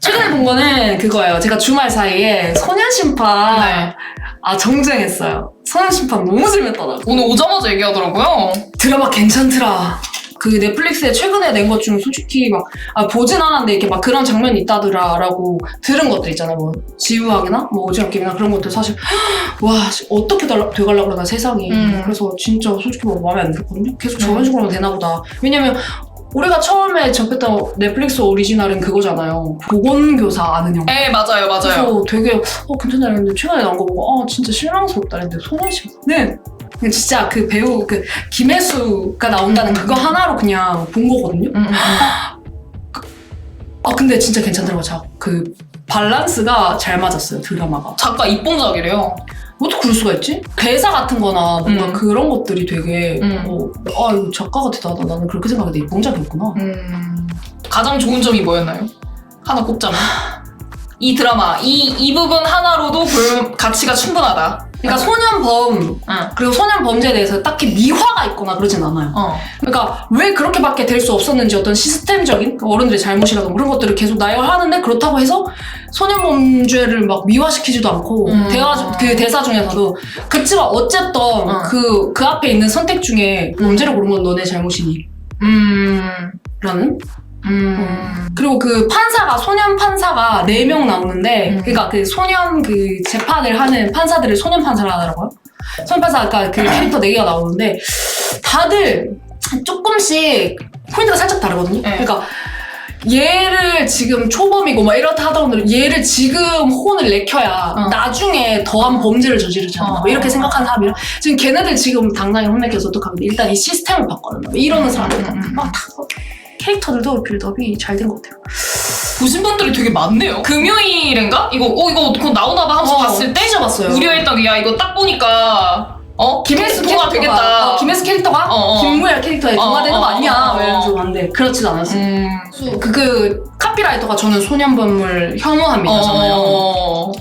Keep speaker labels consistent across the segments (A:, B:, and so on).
A: 최근에 본 거는 그거예요. 제가 주말 사이에 소년 심판
B: 네.
A: 아 정주행했어요. 소년 심판 너무 재밌더라고.
B: 오늘 오자마자 얘기하더라고요.
A: 드라마 괜찮더라. 그 넷플릭스에 최근에 낸 것 중에 솔직히 막 아, 보진 않았는데 이렇게 막 그런 장면이 있다더라라고 들은 것들 있잖아요. 뭐 지우학이나 뭐 오징어 게임이나 그런 것들 사실 와 씨, 어떻게 달라, 돼갈라 그러나 세상이.
B: 음.
A: 그래서 진짜 솔직히 뭐 마음에 안 들었거든요. 계속 저런
B: 음.
A: 식으로 하면 되나 보다. 왜냐면 우리가 처음에 접했던 넷플릭스 오리지널은 그거잖아요. 보건교사 아는 형.
B: 네, 맞아요, 맞아요.
A: 그래서 되게 어 괜찮다 했는데 최근에 나온 거 보고 아 진짜 실망스럽다 했는데 소년심은 진짜 그 배우 그 김혜수가 나온다는 그거 하나로 그냥 본 거거든요.
B: 음, 음, 음.
A: 아 근데 진짜 괜찮더라고 자그 밸런스가 잘 맞았어요 드라마가.
B: 작가 입봉작이래요.
A: 어떻게 그럴 수가 있지? 대사 같은 거나 뭔가
B: 음.
A: 그런 것들이 되게
B: 음.
A: 어, 아 이거 작가가 대단하다 나는 그렇게 생각했는데 입봉작이었구나.
B: 음, 가장 좋은 점이 뭐였나요? 하나 꼽자면. 이 드라마, 이, 이 부분 하나로도 볼 가치가 충분하다.
A: 그러니까 소년범
B: 응.
A: 그리고 소년 범죄에 대해서 딱히 미화가 있거나 그러진 않아요.
B: 어.
A: 그러니까 왜 그렇게밖에 될 수 없었는지 어떤 시스템적인 그 어른들의 잘못이라든가 그런 것들을 계속 나열하는데 그렇다고 해서 소년범죄를 막 미화시키지도 않고
B: 음.
A: 대화 중- 그 대사 중에서도 그치만 어쨌든
B: 어.
A: 그, 그 앞에 있는 선택 중에 범죄를 고른 건 너네 잘못이니
B: 음.
A: 라는
B: 음.
A: 그리고 그 판사가 소년 판사가 4명 나오는데
B: 음.
A: 그러니까 그 소년 그 재판을 하는 판사들을 소년 판사라 하더라고요. 소년 판사 아까 그 캐릭터 4개가 나오는데 다들 조금씩 포인트가 살짝 다르거든요.
B: 네.
A: 그러니까 얘를 지금 초범이고 막 이렇다 하더라도 얘를 지금 혼을 내켜야
B: 어.
A: 나중에 더한 범죄를 저지르지 않나
B: 어.
A: 뭐 이렇게 생각하는 사람이라 지금 걔네들 지금 당장에 혼내켜서 어떡하면 일단 이 시스템을 바꿔야 된다 뭐 이러는 사람들
B: 음, 음,
A: 막다 캐릭터들도 빌드업이 잘 된 것 같아요.
B: 보신 분들이 되게 많네요. 금요일인가? 이거, 어, 이거 곧 나오나 봐 하면서 봤을 때
A: 떼져봤어요.
B: 우려했던 게, 야, 이거 딱 보니까, 어?
A: 김혜수
B: 동화
A: 캐릭터가
B: 되겠다.
A: 어, 김혜수 캐릭터가
B: 어, 어.
A: 김무열 캐릭터에
B: 어,
A: 동화되는
B: 어,
A: 거 아니야?
B: 어, 어.
A: 이러면서 봤는데 그렇진 않았어요.
B: 음.
A: 그, 그 카피라이터가 저는 소년범을 혐오합니다잖아요.
B: 어.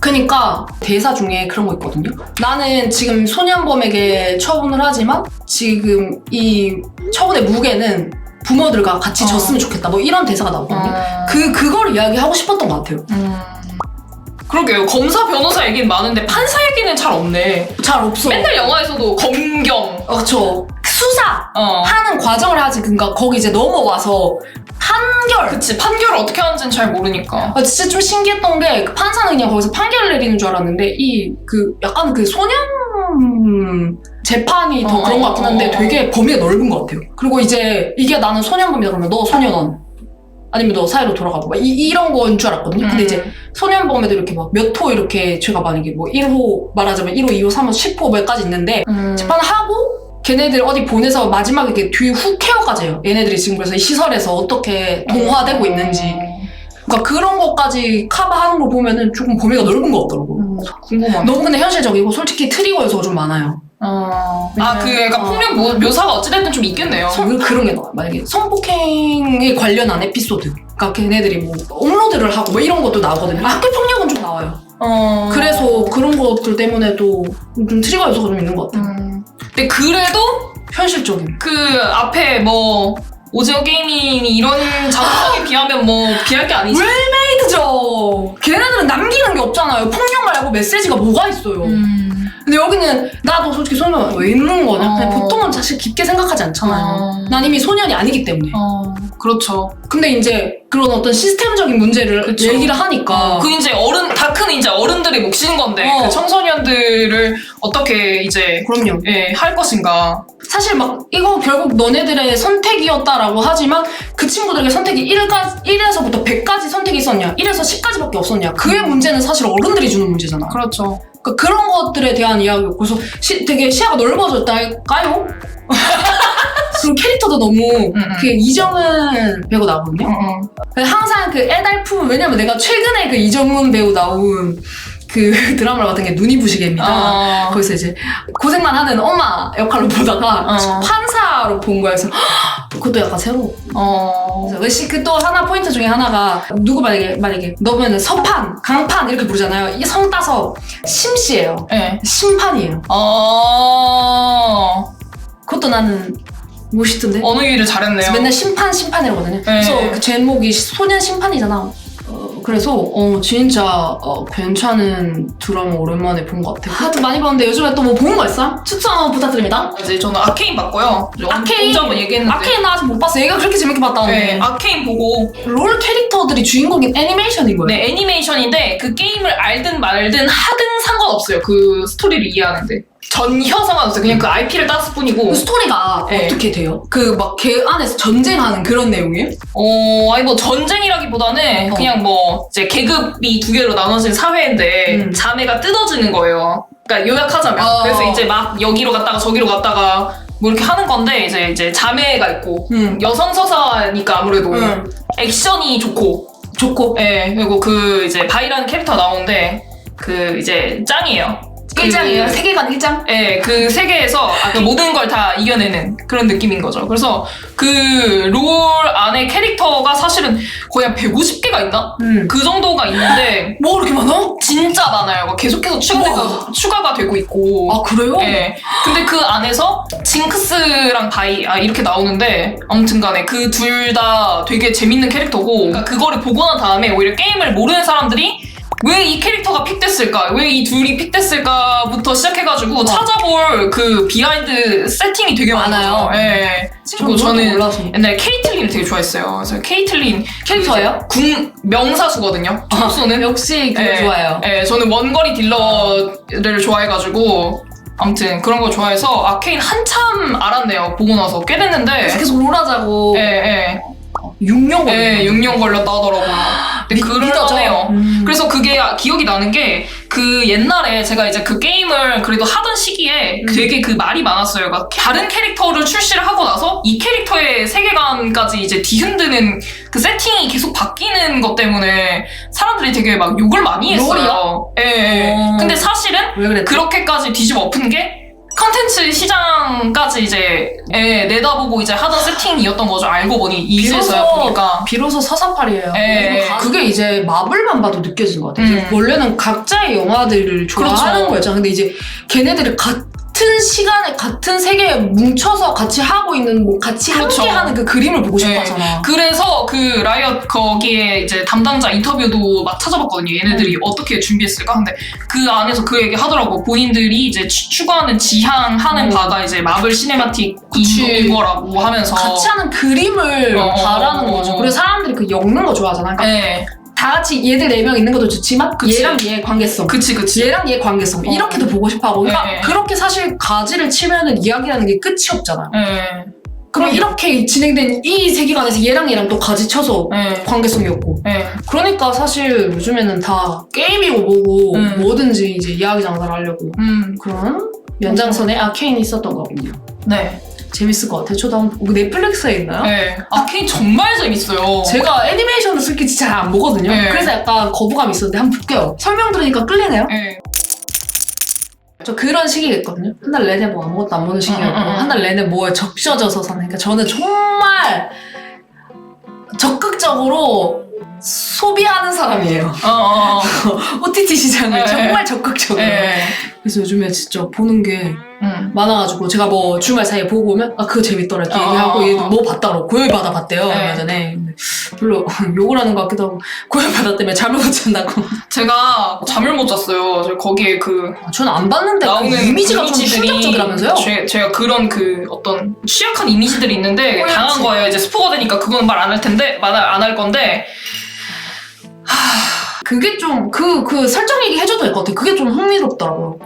A: 그니까 대사 중에 그런 거 있거든요. 나는 지금 소년범에게 처분을 하지만 지금 이 처분의 무게는 부모들과 같이
B: 어.
A: 졌으면 좋겠다. 뭐 이런 대사가 나오거든요.
B: 어.
A: 그 그걸 이야기하고 싶었던 것 같아요.
B: 음. 그러게요. 검사, 변호사 얘기는 많은데 판사 얘기는 잘 없네.
A: 잘 없어.
B: 맨날 영화에서도 검경.
A: 어, 저 수사
B: 어.
A: 하는 과정을 하지. 그러니까 거기 이제 넘어와서 판결.
B: 그치. 판결을 어떻게 하는지는 잘 모르니까.
A: 아, 진짜 좀 신기했던 게그 판사는 그냥 거기서 판결을 내리는 줄 알았는데 이 그 약간 그 소년 재판이 더
B: 어,
A: 그런 것 같긴 한데
B: 어, 어.
A: 되게 범위가 넓은 것 같아요. 그리고 이제 이게 나는 소년범이다 그러면 너 소년원 아니면 너 사회로 돌아가고 막 이, 이런 거인 줄 알았거든요. 근데
B: 음.
A: 이제 소년범에도 이렇게 막 몇 호 이렇게 죄가 만약에 뭐 1호 말하자면 1호, 2호, 3호, 10호 몇까지 있는데
B: 음.
A: 재판하고 걔네들 어디 보내서 마지막에 이렇게 뒤후 케어까지 해요. 얘네들이 지금 그래서 이 시설에서 어떻게 동화되고 있는지. 그러니까 그런 것까지 커버하는 걸 보면은 조금 범위가 넓은 것 같더라고.
B: 음, 궁금하네.
A: 너무 근데 현실적이고 솔직히 트리거 요소가 좀 많아요.
B: 어. 아, 그 약간
A: 어.
B: 폭력 모- 묘사가 어찌됐든 좀 있겠네요.
A: 성- 그런 게 나와요. 만약에 성폭행에 관련한 에피소드. 그러니까 걔네들이 뭐 업로드를 하고 뭐 이런 것도 나오거든요. 학교 폭력은 좀 나와요.
B: 어.
A: 그래서 그런 것들 때문에도 좀 트리거 요소가 좀 있는 것 같아요.
B: 음. 근데 그래도
A: 현실적인.
B: 그 앞에 뭐 오징어 게이밍이 이런 자극성에 비하면 뭐 비할 게 아니지.
A: 페이드죠. 걔네들은 남기는 게 없잖아요. 폭력 말고 메시지가 뭐가 있어요.
B: 음.
A: 근데 여기는 나도 솔직히 소년 왜 있는 거냐? 그냥
B: 어.
A: 보통은 사실 깊게 생각하지 않잖아요.
B: 어.
A: 난 이미 소년이 아니기 때문에.
B: 어. 그렇죠.
A: 근데 이제 그런 어떤 시스템적인 문제를
B: 그쵸.
A: 얘기를 하니까
B: 그 이제 어른 다크는 이제 어른들이 몫인 건데
A: 어.
B: 그 청소년들을 어떻게 이제
A: 그럼요.
B: 예, 할 것인가.
A: 사실 막 이거 결국 너네들의 선택이었다라고 하지만 그 친구들에게 선택이 1가, 1에서부터 100까지 선택이 있었냐? 1에서 10까지밖에 없었냐? 그의 문제는 사실 어른들이 주는 문제잖아.
B: 그렇죠.
A: 그러니까 그런 것들에 대한 이야기고 그래서 시- 되게 시야가 넓어졌달까요? 그리고 캐릭터도 너무
B: 음.
A: 그 이정은 배우 나오거든요. 항상 그 애달품 왜냐면 내가 최근에 그 이정은 배우 나온 그 드라마를 봤던 게 눈이 부시게입니다.
B: 어.
A: 거기서 이제 고생만 하는 엄마 역할로 보다가
B: 어.
A: 판사로 본. 그래서 헉, 그것도 약간 새로워.
B: 어.
A: 그래서 그또 하나 포인트 중에 하나가 누구 만약에 만약에 너면 서판, 강판 이렇게 부르잖아요. 이성 따서 심씨예요.
B: 예.
A: 심판이에요.
B: 어.
A: 그것도 나는 멋있던데.
B: 언어 유희를 잘했네요.
A: 그래서 맨날 심판 심판이라거든요. 그래서
B: 네.
A: 그 제목이 소년 심판이잖아. 어, 그래서 어 진짜 어, 괜찮은 드라마 오랜만에 본 것 같아요. 하여튼 많이 봤는데 요즘에 또 뭐 보는 거 있어요? 추천 부탁드립니다.
B: 이제 저는 아케인 봤고요.
A: 아케인?
B: 먼저 한번 얘기했는데.
A: 아케인 나 아직 못 봤어. 얘가 그렇게 재밌게 봤다는데.
B: 네, 아케인 보고
A: 롤 캐릭터들이 주인공인 애니메이션인 거예요.
B: 네 애니메이션인데 그 게임을 알든 말든 하든 상관없어요. 그 스토리를 이해하는데 전혀 상관 없어요. 그냥 그 IP를 땄을 뿐이고.
A: 그 스토리가
B: 네.
A: 어떻게 돼요? 그 막 걔 안에서 전쟁하는 그런 내용이에요?
B: 어, 아니 뭐 전쟁이라기보다는
A: 어.
B: 그냥 뭐 이제 계급이 두 개로 나눠진 사회인데
A: 음.
B: 자매가 뜯어지는 거예요. 그러니까 요약하자면
A: 어.
B: 그래서 이제 막 여기로 갔다가 저기로 갔다가 뭐 이렇게 하는 건데 이제 이제 자매가 있고
A: 응.
B: 여성 서사니까 아무래도
A: 응.
B: 액션이 좋고
A: 좋고.
B: 예 그리고 그 이제 바이라는 캐릭터 나오는데 그 이제 짱이에요.
A: 일장이에요.
B: 그-
A: 세계관 일장?
B: 예, 그 세계에서 그 모든 걸 다 이겨내는 그런 느낌인 거죠. 그래서 그 롤 안에 캐릭터가 사실은 거의 한 150개가 있나?
A: 응.
B: 그 정도가 있는데
A: 뭐 이렇게 많아?
B: 진짜 많아요. 막 계속해서
A: 우와.
B: 추가가 되고 있고.
A: 아 그래요?
B: 예. 근데 그 안에서 징크스랑 바이 아 이렇게 나오는데 아무튼간에 그 둘 다 되게 재밌는 캐릭터고 그러니까 그거를 보고 난 다음에 오히려 게임을 모르는 사람들이 왜 이 캐릭터가 픽됐을까? 왜 이 둘이 픽됐을까?부터 시작해가지고 찾아볼 그 비하인드 세팅이 되게 많아요.
A: 많아요.
B: 예. 그리고
A: 저는 몰라서.
B: 옛날에 케이틀린을 되게 좋아했어요. 그래서 케이틀린
A: 캐릭터예요?
B: 궁 명사수거든요. 총수는.
A: 역시 그거
B: 네.
A: 좋아요.
B: 예, 저는 원거리 딜러를 좋아해가지고 아무튼 그런 거 좋아해서 아케인 한참 알았네요. 보고 나서 꽤 됐는데.
A: 계속 롤하자고
B: 예, 예.
A: 6년 걸렸어.
B: 예, 6년 걸렸다 하더라고요. 근데 그럴만해요.
A: 음.
B: 그래서 그게 기억이 나는 게 그 옛날에 제가 이제 그 게임을 그래도 하던 시기에
A: 음.
B: 되게 그 말이 많았어요. 그러니까 다른 캐릭터를 출시를 하고 나서 이 캐릭터의 세계관까지 이제 뒤흔드는 그 세팅이 계속 바뀌는 것 때문에 사람들이 되게 막 욕을 많이 했어요. 예, 예.
A: 어.
B: 근데 사실은
A: 왜?
B: 그렇게까지 뒤집어 엎은 게 컨텐츠 시장까지 이제 예, 내다보고 이제 하던 세팅이었던 거죠. 알고 보니 이제서야 보니까.
A: 비로소 서사팔이에요.
B: 예.
A: 그게 이제 마블만 봐도 느껴지는 것 같아요.
B: 음.
A: 원래는 각자의 영화들을 좋아하는
B: 그렇죠.
A: 거였잖아. 근데 이제 걔네들이 같은 시간에 같은 세계에 뭉쳐서 같이 하고 있는 뭐 같이
B: 그렇죠.
A: 함께 하는 그 그림을 보고
B: 네.
A: 싶었잖아.
B: 그래서 그 라이엇 거기에 이제 담당자 인터뷰도 막 찾아봤거든요. 얘네들이 어떻게 준비했을까? 근데 그 안에서 그 얘기 하더라고. 본인들이 이제 추- 추구하는 지향하는
A: 음.
B: 바가 이제 마블 시네마틱
A: 그치.
B: 인 거라고 하면서
A: 같이 하는 그림을
B: 어.
A: 바라는 거죠. 그래서 사람들이 그 엮는 거 좋아하잖아. 그러니까
B: 네,
A: 다 같이 얘들 네 명 있는 것도 좋지만
B: 그치.
A: 얘랑 얘의 관계성.
B: 그치 그치.
A: 얘랑 얘의 관계성
B: 어.
A: 이렇게도 보고 싶어 하고 그러니까
B: 네.
A: 그렇게 사실 가지를 치면은 이야기라는 게 끝이 없잖아.
B: 네,
A: 그럼
B: 그럼요.
A: 이렇게 진행된 이 세계관에서 얘랑 얘랑 또 가지 쳐서
B: 네,
A: 관계성이 없고
B: 네.
A: 그러니까 사실 요즘에는 다 게임이고 뭐고
B: 음.
A: 뭐든지 이제 이야기 장사를 하려고
B: 음,
A: 그런 연장선에 아케인이 있었던 거군요.
B: 네,
A: 재밌을 것 같아요. 저도 한번 보고 넷플릭스에 있나요?
B: 네. 아케인 정말 재밌어요.
A: 제가 애니메이션을 솔직히 잘 안 보거든요.
B: 네.
A: 그래서 약간 거부감이 있었는데 한번 볼게요. 설명 들으니까 끌리네요.
B: 네.
A: 저 그런 시기겠거든요. 한 달 내내 뭐 아무것도 안 보는 시기였고
B: 음, 음, 음.
A: 한 달 내내 뭐에 적셔져서 사니까 저는 정말 적극적으로 소비하는 사람이에요.
B: 어, 어, 어.
A: OTT 시장을
B: 네.
A: 정말 적극적으로.
B: 네.
A: 그래서 요즘에 진짜 보는 게
B: 음.
A: 많아가지고 제가 뭐 주말 사이에 보고 오면 아 그거 재밌더라 이렇게
B: 어,
A: 얘기하고
B: 어, 어.
A: 얘도 뭐 봤다 그러고 고열받아 봤대요
B: 네.
A: 얼마 전에 근데 별로 욕을 하는 것 같기도 하고 고열받아 때문에 잠을 못 잔다고
B: 제가 잠을 못 잤어요. 저 거기에 그
A: 아, 저는 안 봤는데 그
B: 나오는
A: 이미지가 좀
B: 이미지들이
A: 충격적이라면서요?
B: 제, 제가 그런 그 어떤 취약한 이미지들이 있는데
A: 꼬였지.
B: 당한 거예요. 이제 스포가 되니까 그건 말안 할 텐데 말 안 할 건데
A: 그게 좀 그 그 설정 얘기 해줘도 될 것 같아 요. 그게 좀 흥미롭더라고요.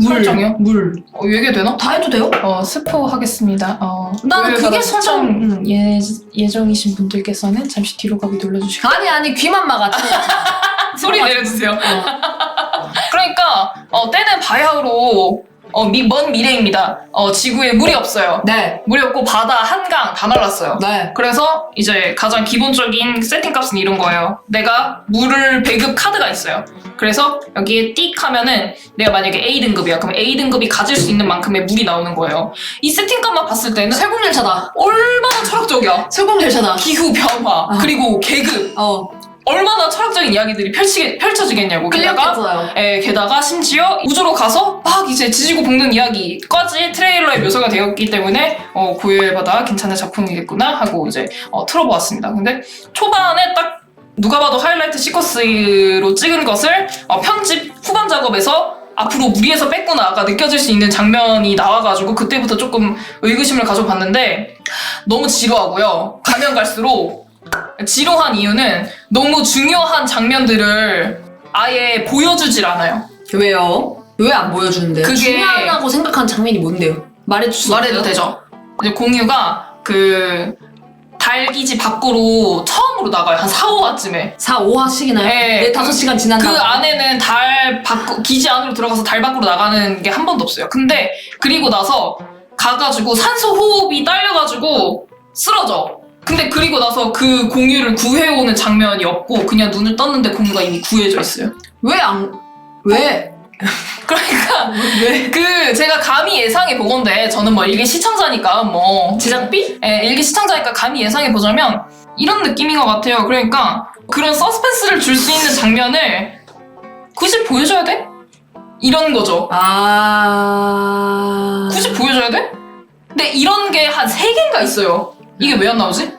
A: 물,
B: 설정이요?
A: 물.
B: 어, 얘기해도 되나?
A: 다 해도 돼요?
C: 어, 스포 하겠습니다. 어,
A: 나는 그게 설정. 음.
C: 예, 예정이신 분들께서는 잠시 뒤로 가기 눌러주시고
A: 아니 아니 귀만 막아.
B: 소리 내려주세요.
A: 어.
B: 그러니까 어, 때는 바야흐로 어, 미, 먼 미래입니다. 어, 지구에 물이 없어요.
A: 네,
B: 물이 없고 바다 한강 다 말랐어요.
A: 네.
B: 그래서 이제 가장 기본적인 세팅 값은 이런 거예요. 내가 물을 배급 카드가 있어요. 그래서 여기에 띡 하면은 내가 만약에 A 등급이야. 그럼 A 등급이 가질 수 있는 만큼의 물이 나오는 거예요. 이 세팅 값만 봤을 때는
A: 세공열차다.
B: 얼마나 철학적이야.
A: 세공열차다.
B: 기후 변화
A: 아.
B: 그리고 계급
A: 어.
B: 얼마나 철학적인 이야기들이 펼치, 펼쳐지겠냐고. 게다가. 예, 게다가 심지어 우주로 가서 막 이제 지지고 볶는 이야기까지 트레일러에 묘사가 되었기 때문에 어, 고열받아 괜찮은 작품이겠구나 하고 이제 어, 틀어보았습니다. 근데 초반에 딱 누가 봐도 하이라이트 시커스로 찍은 것을 어, 편집 후반 작업에서 앞으로 무리해서 뺐구나가 느껴질 수 있는 장면이 나와가지고 그때부터 조금 의구심을 가져봤는데 너무 지루하고요. 가면 갈수록 지루한 이유는 너무 중요한 장면들을 아예 보여주질 않아요.
A: 왜요? 왜 안 보여주는데요?
B: 그게-
A: 중요하다고 생각하는 장면이 뭔데요? 말해줄 수
B: 말해도
A: 없어요?
B: 되죠. 이제 공유가 그 달기지 밖으로 처음으로 나가요. 한 4, 5화쯤에.
A: 4, 5화씩이나요?
B: 네.
A: 네, 5시간 지난
B: 그
A: 다음에.
B: 안에는 달 밖, 기지 안으로 들어가서 달 밖으로 나가는 게 한 번도 없어요. 근데 그리고 나서 가가지고 산소 호흡이 딸려가지고 쓰러져. 근데 그리고 나서 그 공유를 구해오는 장면이 없고 그냥 눈을 떴는데 공유가 이미 구해져 있어요.
A: 왜 안, 왜?
B: 그러니까
A: 왜?
B: 그 제가 감히 예상해 보건데 저는 뭐 일개 시청자니까 뭐
A: 제작비?
B: 예, 일기 시청자니까 감히 예상해 보자면 이런 느낌인 것 같아요. 그러니까 그런 서스펜스를 줄 수 있는 장면을 굳이 보여줘야 돼? 이런 거죠.
A: 아.
B: 굳이 보여줘야 돼? 근데 이런 게 한 세 개인가 있어요. 이게 왜 안 나오지?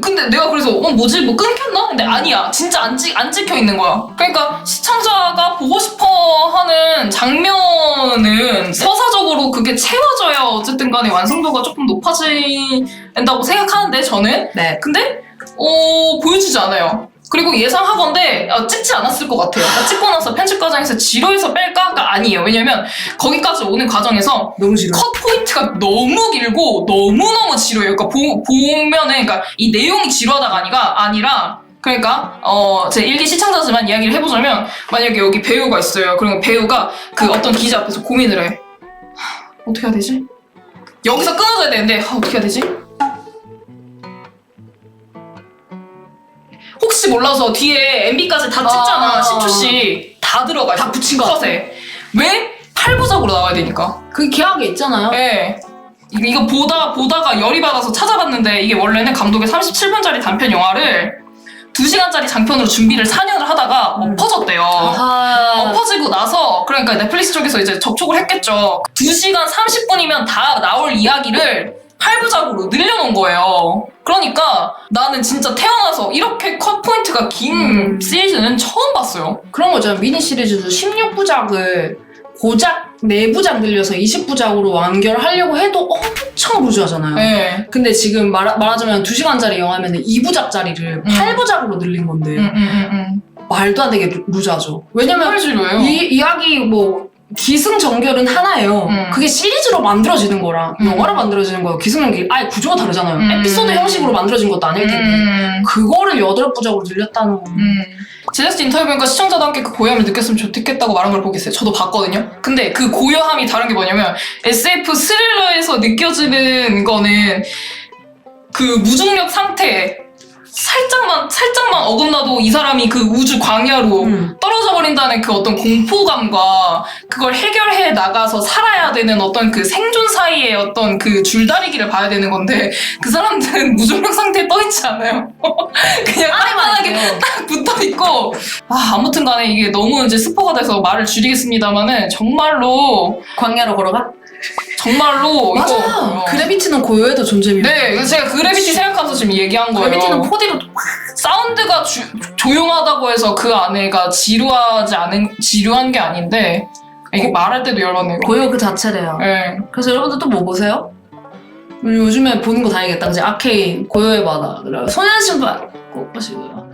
B: 근데 내가 그래서 어 뭐지 뭐 끊겼나? 근데 아니야 진짜 안, 찍, 안 찍혀 있는 거야 그러니까 시청자가 보고 싶어 하는 장면은 서사적으로 그게 채워져야 어쨌든 간에 완성도가 조금 높아진다고 생각하는데 저는
A: 네.
B: 근데 어 보여주지 않아요. 그리고 예상하건데 아, 찍지 않았을 것 같아요. 그러니까 찍고 나서 편집 과정에서 지루해서 뺄까가 아니에요. 왜냐면 거기까지 오는 과정에서
A: 너무 싫어.
B: 컷 포인트가 너무 길고 너무 너무 지루해요. 그러니까 보, 보면은 그러니까 이 내용이 지루하다가 아니가 아니라 그러니까 어 제 일기 시청자지만 이야기를 해보자면 만약에 여기 배우가 있어요. 그러면 배우가 그 어떤 기자 앞에서 고민을 해. 하, 어떻게 해야 되지? 여기서 끊어져야 되는데 하, 어떻게 해야 되지? 혹시 몰라서 뒤에 MB까지 다 찍잖아.
A: 아.
B: 10초씩 다 들어가.
A: 다 붙인 거.
B: 컷에. 왜? 8부작으로 나와야 되니까.
A: 그 계약에 있잖아요.
B: 네. 이거- 이거 보다 보다가 열이 받아서 찾아봤는데 이게 원래는 감독의 37분짜리 단편 영화를 2시간짜리 장편으로 준비를 4년을 하다가
A: 음.
B: 엎어졌대요.
A: 아하.
B: 엎어지고 나서 그러니까 넷플릭스 쪽에서 이제 접촉을 했겠죠. 2시간 30분이면 다 나올 이야기를 8부작으로 늘려놓은 거예요. 그러니까 나는 진짜 태어나서 이렇게 컷 포인트가 긴
A: 음.
B: 시리즈는 처음 봤어요.
A: 그런 거죠. 미니 시리즈도 16부작을 고작 4부작 늘려서 20부작으로 완결하려고 해도 엄청 루즈하잖아요.
B: 네.
A: 근데 지금 말, 말하자면 2시간짜리 영화면 2부작짜리를
B: 음.
A: 8부작으로 늘린 건데
B: 음, 음, 음, 음.
A: 말도 안 되게 루- 루즈하죠. 왜냐면
B: 정말.
A: 이 이야기 뭐 기승전결은 하나예요.
B: 음.
A: 그게 시리즈로 만들어지는 거랑
B: 음.
A: 영화로 만들어지는 거 기승전결 아예 구조가 다르잖아요.
B: 음.
A: 에피소드 형식으로 만들어진 것도 아닐 텐데
B: 음.
A: 그거를 여덟 부작으로 늘렸다는 건
B: 음. 제작진 인터뷰니까 시청자도 함께 그 고요함을 느꼈으면 좋겠다고 말한 걸 보겠어요. 저도 봤거든요. 근데 그 고요함이 다른 게 뭐냐면 SF 스릴러에서 느껴지는 거는 그 무중력 상태 살짝만 살짝만 어긋나도 이 사람이 그 우주 광야로
A: 음.
B: 버린다는 그 어떤 공포감과 그걸 해결해 나가서 살아야 되는 어떤 그 생존 사이의 어떤 그 줄다리기를 봐야 되는 건데 그 사람들은 무중력 상태에 떠 있지 않아요. 그냥 안만하게
A: 아니에요.
B: 붙어 있고 아 아무튼 간에 이게 너무 이제 스포가 돼서 말을 줄이겠습니다만은 정말로
A: 광야로 걸어가?
B: 정말로
A: 맞아.
B: 이거 어.
A: 그래비티는 고요해도 존재입니다.
B: 네 제가 그래비티 생각하면서 지금 얘기한 거예요.
A: 그래비티는 4D로
B: 사운드가 주- 조용하다고 해서 그 안에가 지루하지 않은 지루한 게 아닌데 이게
A: 고-
B: 말할 때도 열받네요.
A: 고요 그 자체래요.
B: 네.
A: 그래서 여러분들 또 뭐 보세요? 음, 요즘에 보는 거 다행이겠다. 이제 아케인, 고요의 바다, 그리고 소년신발 꼭 보시고요.